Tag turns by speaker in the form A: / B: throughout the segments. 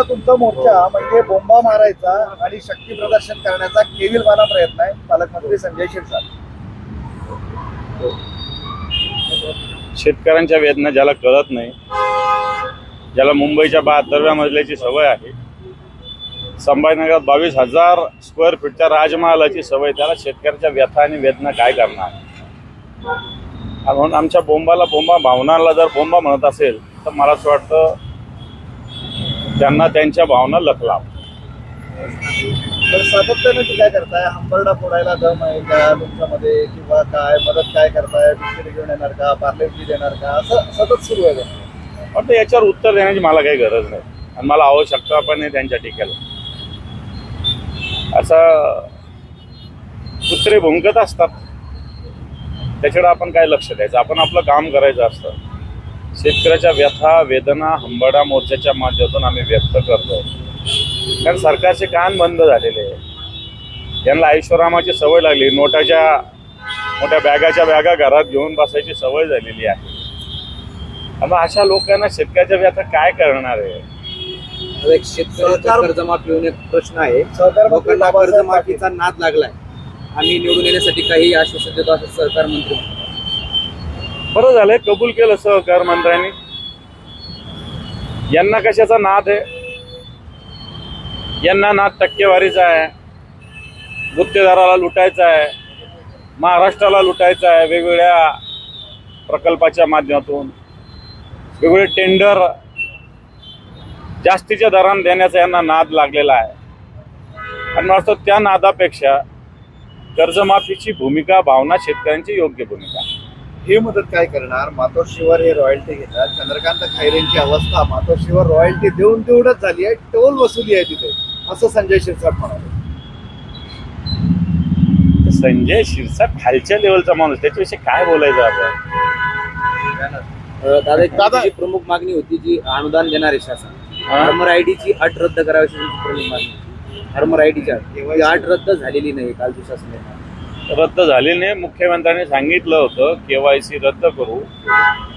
A: आजचा तुमचा मोर्चा म्हणजे बोंबा मारायचा आणि शक्ती प्रदर्शन करण्याचा केविलवाना प्रयत्न आहे पालकमंत्री संजय शिरसाट.
B: शेतकऱ्यांच्या वेदना ज्याला कळत नाही ज्याला मुंबईच्या बहात्तरव्या मजल्याची सवय आहे संभाजीनगरात बावीस हजार स्क्वेअर फीटच्या राजमहालाची सवय त्याला शेतकऱ्याच्या व्यथा आणि वेदना काय करणार? म्हणून आमच्या बोंबाला बोंबा भावनाला जर बोंबा म्हणत असेल तर मला असं वाटतं त्यांना त्यांच्या भावना लखलाव
A: तर सातत्याने काय करताय? हंबरडा फोडायला दम आहे का तुमच्यामध्ये? किंवा काय? मदत काय करताय? बिस्किट घेऊन येणार का? पार्लेजी देणार का? असं सतत सुरू आहे. तुमचं.
B: पण याच्यावर उत्तर देण्याची मला काही गरज नाही. आणि मला आवश्यकता पण नाही त्यांच्या टीकेला. असं कुत्रे भुंकत असतात. त्याच्याकडे आपण काय लक्ष द्यायचं? आपण आपलं काम करायचं असतं. शेतकऱ्याच्या व्यथा वेदना हंबडा मोर्चाच्या माध्यमातून आम्ही व्यक्त करतो कारण सरकारचे कान बंद झालेले आहे. यांना ऐश्वरामाची सवय लागली. नोटाच्या मोठ्या बॅगाच्या बॅगा घरात घेऊन बसायची सवय झालेली आहे. मग अशा लोकांना शेतकऱ्याच्या व्यथा काय करणार आहे?
C: एक शेतकऱ्याचा एक प्रश्न आहे. लोकांना कर्जमाफीचा नाद लागलाय. आम्ही निवडून येण्यासाठी काही आश्वासन देतो असं सरकार मंत्री.
B: बरं झालंय कबूल केलं सहकार मंत्र्यांनी. यांना कशाचा नाद आहे? यांना नाद टक्केवारीचा आहे. गुत्तेदाराला लुटायचा आहे. महाराष्ट्राला लुटायचा आहे वेगवेगळ्या प्रकल्पाच्या माध्यमातून. वेगवेगळे टेंडर जास्तीच्या दराने देण्याचा यांना नाद लागलेला आहे. आणि वाटतं त्या नादापेक्षा कर्जमाफीची भूमिका भावना शेतकऱ्यांची योग्य भूमिका.
A: ही मदत काय करणार? मातोश्रीवर हे रॉयल्टी घेतात. चंद्रकांत खैरेंची अवस्था मातोश्रीवर रॉयल्टी देऊन तेवढंच झाली आहे. टोल वसुली आहे तिथे. असं संजय शिरसाट म्हणाले.
B: संजय शिरसाट खालच्या लेवलचा माणूस. त्याच्याविषयी काय बोलायचं आपण?
C: दादा एक
A: दादा-
C: जी प्रमुख मागणी होती जी अनुदान देणारे शासन.
B: हा?
C: हार्मर आयडीची अट रद्द करावी प्रमुख मागणी होती. हार्मर आयडीची अट रद्द झालेली नाही कालच्या शासनाने
B: रद्द झाली नाही. मुख्यमंत्र्यांनी सांगितलं होतं केवायसी रद्द करू.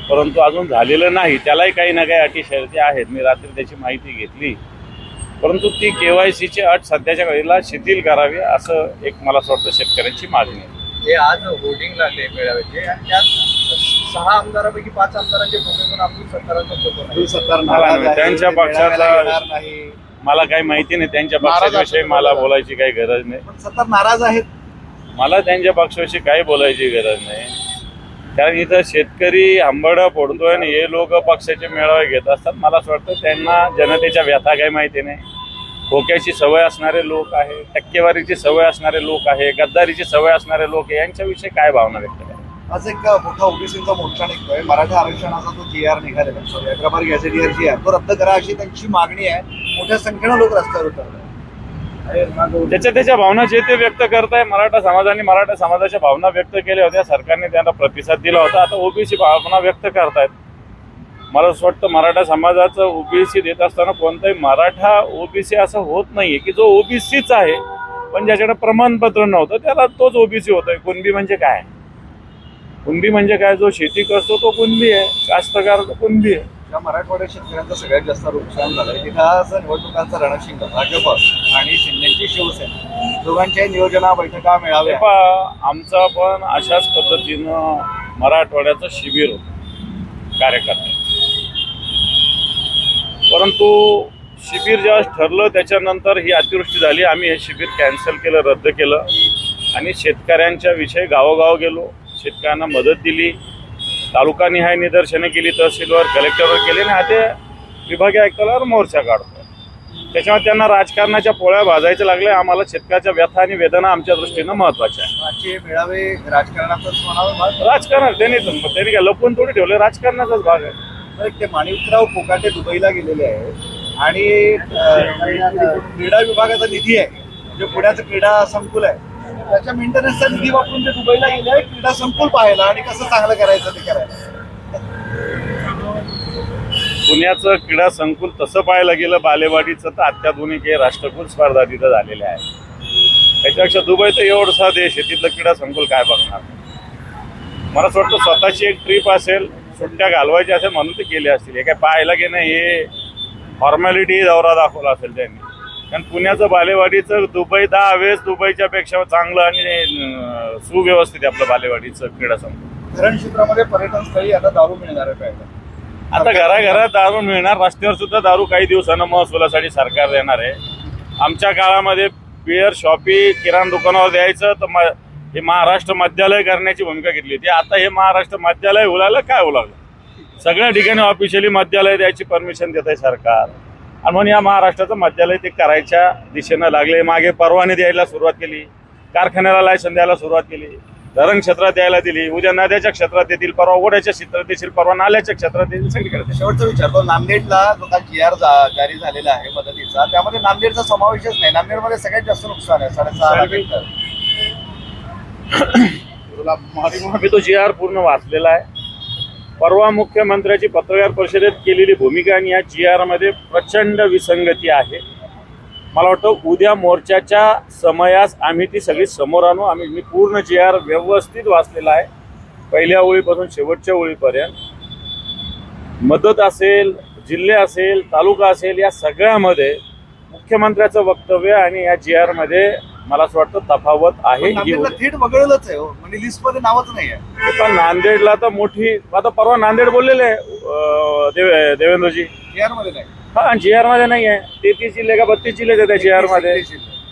B: परंतु अजून झालेलं नाही. त्यालाही काही ना काही अटी शर्ती आहेत. मी रात्री त्याची माहिती घेतली. परंतु ती केवायसीची अट सध्याच्या घडीला शिथिल करावी असं एक मला असं वाटतं शेतकऱ्यांची मागणी आहे.
D: हे आज होर्डिंग लागले मेळाव्याचे आणि त्यात सहा आमदारापैकी पाच आमदारांचे फोटो
A: आहे,
B: त्यांच्या पक्षाचा- मला काही माहिती नाही. त्यांच्या पक्षाविषयी मला. बोलायची काही गरज नाही.
A: पण सत्तार नाराज आहेत.
B: मला त्यांच्या पक्षाविषयी काही बोलायची गरज नाही. कारण इथं शेतकरी आंबडं फोडतोय आणि हे लोक पक्षाचे मेळावे घेत असतात. मला असं वाटतं त्यांना जनतेच्या व्यथा काही माहिती नाही. खोक्याची सवय असणारे लोक आहे टक्केवारीची सवय असणारे लोक आहे गद्दारीची सवय असणारे लोक आहे यांच्याविषयी काय भावना व्यक्त करा
A: आज एक मोठा ओबीसीचा मोर्चा निघतोय. मराठा आरक्षणाचा तो जी आर निघालेला sorry Hyderabad gazetteer G R तो रद्द करा अशी त्यांची मागणी आहे. मोठ्या संख्येनं लोक रस्त्यावर उतरतात
B: त्याच्या त्याच्या भावना जे ते व्यक्त करताय मराठा समाजाने मराठा समाजाच्या भावना व्यक्त केल्या होत्या. सरकारने त्यांना प्रतिसाद दिला होता. आता ओबीसी भावना व्यक्त करतायत. मला असं वाटतं मराठा समाजाचं ओबीसी देत असताना कोणताही मराठा ओबीसी असं होत नाहीये की जो ओबीसीच आहे पण ज्याच्याकडे प्रमाणपत्र नव्हतं त्याला तोच ओबीसी होतोय. कुणबी म्हणजे काय? कुणबी म्हणजे काय? जो शेती करतो तो कुणबी आहे. कास्तकार तो कुणबी आहे.
A: ज्या मराठवाड्यात शेतकऱ्यांचं सगळ्यात जास्त नुकसान झालंय. तिथं आज निवडणुकांचा रणशिंग भाजप आणि शिंदेची शिवसेना. दोघांच्या नियोजना बैठका मिळाव्या
B: पहा पण अशाच पद्धतीनं मराठवाड्याचं शिबिर होतं कार्यकर्ते परंतु शिबिर जेव्हा ठरलं त्याच्यानंतर ही अतिवृष्टी झाली. आम्ही हे शिबिर कॅन्सल केलं रद्द केलं. आणि शेतकऱ्यांच्या विषयी गावोगाव गेलो. शेतकऱ्यांना मदत दिली. तालुकानिहाय निदर्शनं केली तहसीलवर कलेक्टरवर केली आणि आता विभागीय आयुक्तालयावर मोर्चा काढतो. त्याच्यामुळे त्यांना राजकारणाच्या पोळ्या भाजायच्या लागल्या. आम्हाला शेतकऱ्याच्या व्यथा आणि वेदना आमच्या दृष्टीनं महत्त्वाच्या आहे
A: मेळावे भाग?
B: राजकारण त्यांनी त्यांनी काय लपवून थोडी ठेवले? राजकारणाचाच भाग आहे.
A: ते माणिकराव कोकाटे दुबईला गेलेले आहेत. आणि क्रीडा विभागाचा निधी आहे. म्हणजे पुण्याचं क्रीडा संकुल आहे. त्याच्या मेंटेनन्सचा निधी वापरून ते दुबईला गेले क्रीडा संकुल पाहायला आणि कसं चांगलं करायचं ते करायला.
B: पुण्याचं क्रीडा संकुल तसं पाहायला गेलं बालेवाडीचं तर अत्याधुनिक हे राष्ट्रकुल स्पर्धा तिथं झालेल्या आहेत त्याच्यापेक्षा दुबई तर एवढसा देश आहे तिथलं क्रीडा संकुल काय बघणार? मला असं वाटतं स्वतःची एक ट्रिप असेल सुट्ट्या घालवायच्या असेल म्हणून ते केले असतील. हे काय पाहायला गेलं हे फॉर्मॅलिटी दौरा दाखवला असेल त्यांनी. कारण पुण्याचं बालेवाडीचं दुबई दहा वेळेस दुबईच्या पेक्षा चांगलं आणि सुव्यवस्थित आहे आपलं बालेवाडीचं क्रीडा संकुल.
A: धरण क्षेत्रामध्ये पर्यटन स्थळी आता दारू मिळणार आहे
B: आता घराघरात दारू मिळणार. रस्त्यावर सुद्धा दारू काही दिवसानं महसुलासाठी सरकार देणार आहे. आमच्या काळामध्ये बिअर शॉपी किराणा दुकानावर द्यायचं तर म- हे महाराष्ट्र मध्यालय करण्याची भूमिका घेतली होती. आता हे महाराष्ट्र मध्यालय उलालं काय उलालं? सगळ्या ठिकाणी ऑफिशियली मध्यालय द्यायची परमिशन देत आहे सरकार. आणि म्हणून या महाराष्ट्राचं मध्यालय ते करायच्या दिशेनं लागले. मागे परवाने द्यायला सुरुवात केली. कारखान्याला लायसन द्यायला सुरुवात केली. धरण क्षेत्रात द्यायला दिली. उद्या नद्याच्या क्षेत्रात येतील. परवा ओढ्याच्या क्षेत्रात येतील परवा नाल्याच्या क्षेत्रात येतील सगळीकडे
A: शेवटचा विचारतो नांदेडला जो का जी आर जारी झालेला आहे मदतीचा त्यामध्ये नांदेडचा समावेशच नाही. नांदेडमध्ये सगळ्यात जास्त नुकसान आहे. साडेसहा.
B: मी तो जी आर पूर्ण वाचलेला आहे. परवा मुख्यमंत्र्याची पत्रकार परिषदेत केलेली भूमिका आणि या जी आरमध्ये प्रचंड विसंगती आहे. मला वाटतं उद्या मोर्चाच्या समयास आम्ही ती सगळी समोर आणू. आम्ही मी पूर्ण जी आर व्यवस्थित वाचलेला आहे. पहिल्या ओळीपासून शेवटच्या ओळीपर्यंत. मदत असेल जिल्हे असेल तालुका असेल या सगळ्यामध्ये मुख्यमंत्र्याचं वक्तव्य आणि या जी आरमध्ये मला असं वाटतं तफावत आहे ही
A: नांदेडला थेट वगळलंच आहे हो. म्हणजे लिस्टमध्ये नावच नाही आहे.
B: नांदेडला तर मोठी आता परवा नांदेड बोललेले आहे, अं, देव- देवेंद्रजी.
A: मध्ये नाही.
B: हा जी आरमध्ये नाही आहे. तेहतीस जिल्हे का बत्तीस जिल्हे आहेत त्या जी आरमध्ये.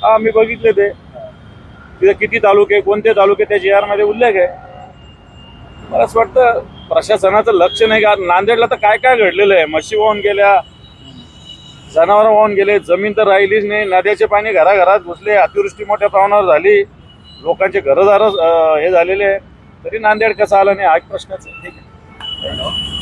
B: हा मी बघितले ते. तिथे किती तालुके कोणते तालुके त्या जी आरमध्ये उल्लेख आहे. मला असं वाटतं प्रशासनाचं लक्ष नाही का? नांदेडला तर काय काय घडलेलं आहे? म्हशी वाहून गेल्या जनावर वाहून गेले जमीन तर राहिलीच नाही नद्याचे पाणी घराघरात घुसले अतिवृष्टी मोठ्या प्रमाणावर झाली लोकांचे घरदार हे झालेले आहे. तरी नांदेड कसं आलं नाही हा एक प्रश्नच आहे.
A: ठीक आहे.